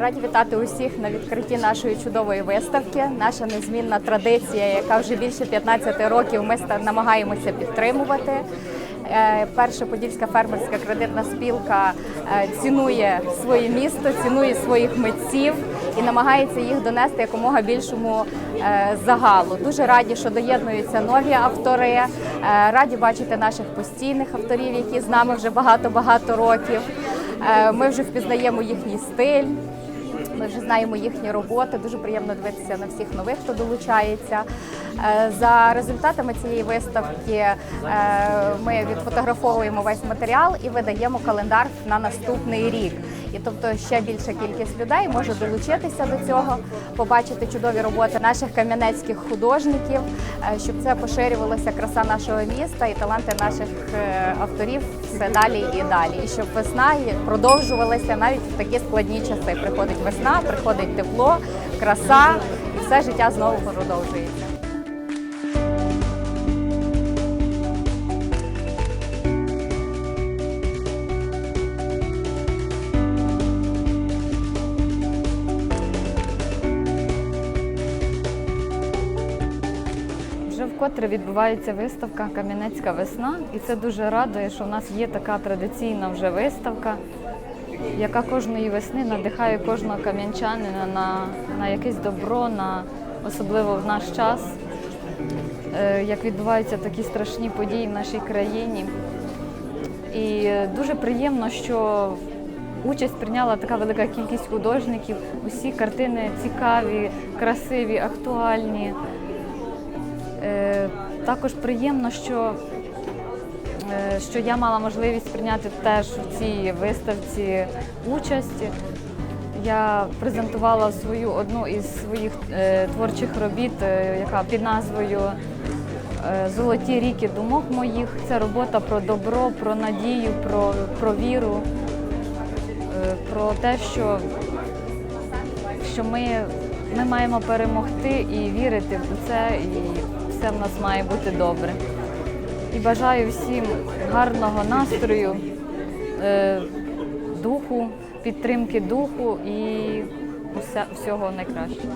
Раді вітати усіх на відкритті нашої чудової виставки. Наша незмінна традиція, яка вже більше 15 років ми намагаємося підтримувати. Е, Перша подільська фермерська кредитна спілка е, цінує своє місто, цінує своїх митців і намагається їх донести якомога більшому е, загалу. Дуже раді, що доєднуються нові автори. Раді бачити наших постійних авторів, які з нами вже багато-багато років. Е, Ми вже впізнаємо їхній стиль. Ми вже знаємо їхні роботи. Дуже приємно дивитися на всіх нових, хто долучається. Е, За результатами цієї виставки е, ми відфотографовуємо весь матеріал і видаємо календар на наступний рік. І тобто ще більша кількість людей може долучитися до цього, побачити чудові роботи наших кам'янецьких художників, е, щоб це поширювалася краса нашого міста і таланти наших е, авторів все далі і далі. І щоб весна продовжувалася навіть в такі складні часи. Приходить весна, приходить тепло, краса, і все життя знову продовжується. Вкотре відбувається виставка Кам'янецька весна, і це дуже радує, що в нас є така традиційна вже виставка, яка кожної весни надихає кожного кам'янчанина на, на якесь добро, на особливо в наш час, е, як відбуваються такі страшні події в нашій країні. І дуже приємно, що участь прийняла така велика кількість художників. Усі картини цікаві, красиві, актуальні. Е, Також приємно, що, е, що я мала можливість прийняти теж у цій виставці участь. Я презентувала свою одну із своїх е, творчих робіт, яка під назвою Золоті ріки думок моїх. Це робота про добро, про надію, про, про віру, про те, що що ми, ми маємо перемогти і вірити в це, і все в нас має бути добре. І бажаю всім гарного настрою, е, духу, підтримки духу і всього найкращого.